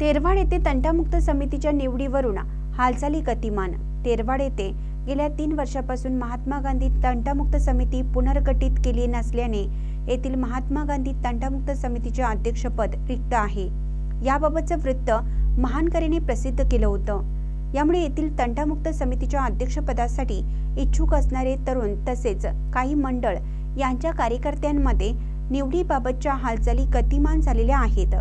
तेरवाड येथे तंटामुक्त समितीच्या निवडीवरून हालचाली गतिमान. तेरवाड येथे गेल्या तीन वर्षापासून महात्मा गांधी तंटामुक्त समिती पुनर्गठित केली नसल्याने येथील महात्मा गांधी तंटामुक्त समितीचे अध्यक्षपद रिक्त आहे. याबाबतचं वृत्त महानकरीने प्रसिद्ध केलं होतं. यामुळे येथील तंटामुक्त समितीच्या अध्यक्षपदासाठी इच्छुक असणारे तरुण तसेच काही मंडळ यांच्या कार्यकर्त्यांमध्ये निवडीबाबतच्या हालचाली गतिमान झालेल्या आहेत.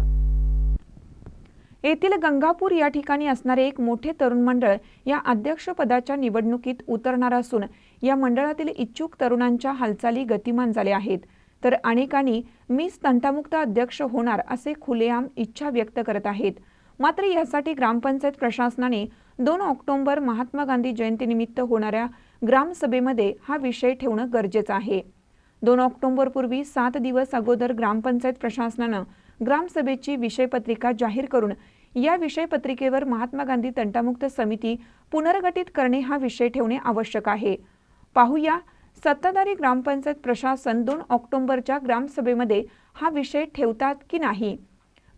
येथील गंगापूर या ठिकाणी असणारे एक मोठे तरुण मंडळ या अध्यक्षपदाच्या निवडणुकीत उतरणार असून या मंडळातील इच्छुक तरुणांच्या हालचाली गतिमान झाल्या आहेत. तर अनेकांनी मीच तंटामुक्त अध्यक्ष होणार असे खुलेआम इच्छा व्यक्त करत आहेत. मात्र यासाठी ग्रामपंचायत प्रशासनाने दोन ऑक्टोबर महात्मा गांधी जयंतीनिमित्त होणाऱ्या ग्रामसभेमध्ये हा विषय ठेवणं गरजेचं आहे. दोन ऑक्टोबरपूर्वी सात दिवस अगोदर ग्रामपंचायत प्रशासनानं ग्रामसभेची विषयपत्रिका जाहीर करून या विषयपत्रिकेवर महात्मा गांधी तंटामुक्त समिती पुनर्गठित करणे हा विषय ठेवणे आवश्यक आहे. पाहूया सत्ताधारी ग्रामपंचायत प्रशासन दोन ऑक्टोबरच्या ग्रामसभेमध्ये हा विषय ठेवतात की नाही?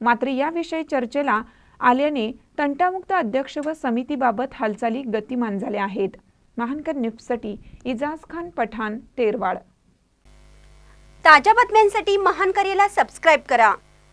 मात्र याविषयी चर्चेला आल्याने तंटामुक्त अध्यक्ष व समितीबाबत हालचाली गतिमान झाल्या आहेत. महानकर न्यूजसाठी इजाज खान पठाण तेरवाड. ताज्या बातम्यांसाठी महान सबस्क्राईब करा.